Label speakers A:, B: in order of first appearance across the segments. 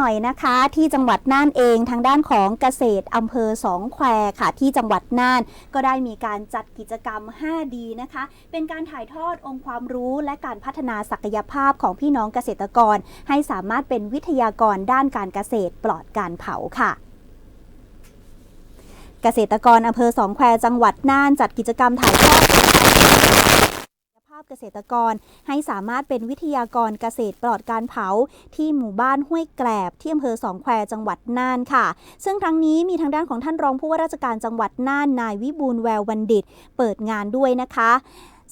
A: หน่อยนะคะที่จังหวัดน่านเองทางด้านของเกษตรอำเภอสองแควค่ะ ที่จังหวัดน่านก็ได้มีการจัดกิจกรรม 5D นะคะ เป็นการถ่ายทอดองค์ความรู้และการพัฒนาศักยภาพของพี่น้องเกษตรกร ให้สามารถเป็นวิทยากรด้านการเกษตรปลอดการเผาค่ะเกษตรกรอำเภอสองแควจังหวัดน่านจัดกิจกรรมถ่ายทอดาพเกษตรกรให้สามารถเป็นวิทยากรเกษตรปลอดการเผา ที่หมู่บ้านห้วยแกลบที่อำเภอสองแควจังหวัดน่านค่ะ ซึ่งครั้งนี้มีทางด้านของท่านรองผู้ว่าราชการจังหวัดน่านนายวิบูลแววบัณฑิต เปิดงานด้วยนะคะ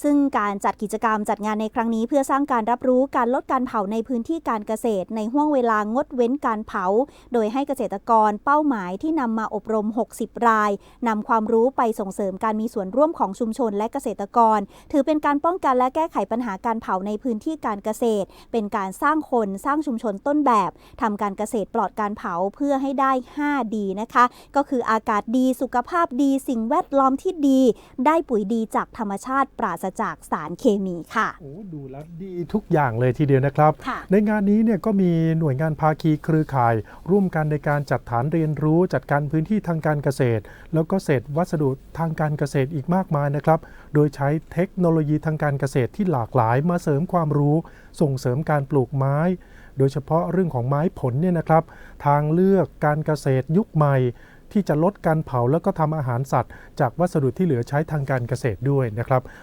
A: ซึ่งการจัดกิจกรรมจัดงานในครั้งนี้เพื่อสร้างการรับรู้การลดการเผาในพื้นที่การเกษตร ในห่วงเวลางดเว้นการเผา โดยให้เกษตรกรเป้าหมายที่นำมาอบรม 60 รายนำความรู้ไปส่งเสริมการมีส่วนร่วมของชุมชนและเกษตรกร ถือเป็นการป้องกันและแก้ไขปัญหาการเผาในพื้นที่การเกษตร เป็นการสร้างคนสร้างชุมชนต้นแบบทำการเกษตรปลอดการเผาเพื่อให้ได้5ดีนะคะ ก็คืออากาศดีสุขภาพดี สิ่งแวดล้อมที่ดี ได้ปุ๋ยดีจากธรรมชาติปราศจากสารเคมีค่ะ
B: โอ้ดูแล้วดีทุกอย่างเลยทีเดียวนะครับ
A: ค่ะ
B: ในงานนี้เนี่ยก็มีหน่วยงานภาคีเครือข่าย ร่วมกันในการจัดฐานเรียนรู้จัดการพื้นที่ทางการเกษตร แล้วก็เศษวัสดุทางการเกษตรอีกมากมายนะครับ โดยใช้เทคโนโลยีทางการเกษตรที่หลากหลายมาเสริมความรู้ ส่งเสริมการปลูกไม้ โดยเฉพาะเรื่องของไม้ผลเนี่ยนะครับ ทางเลือกการเกษตรยุคใหม่ที่จะลดการเผาแล้วก็ทำอาหารสัตว์ จากวัสดุที่เหลือใช้ทางการเกษตรด้วยนะครับ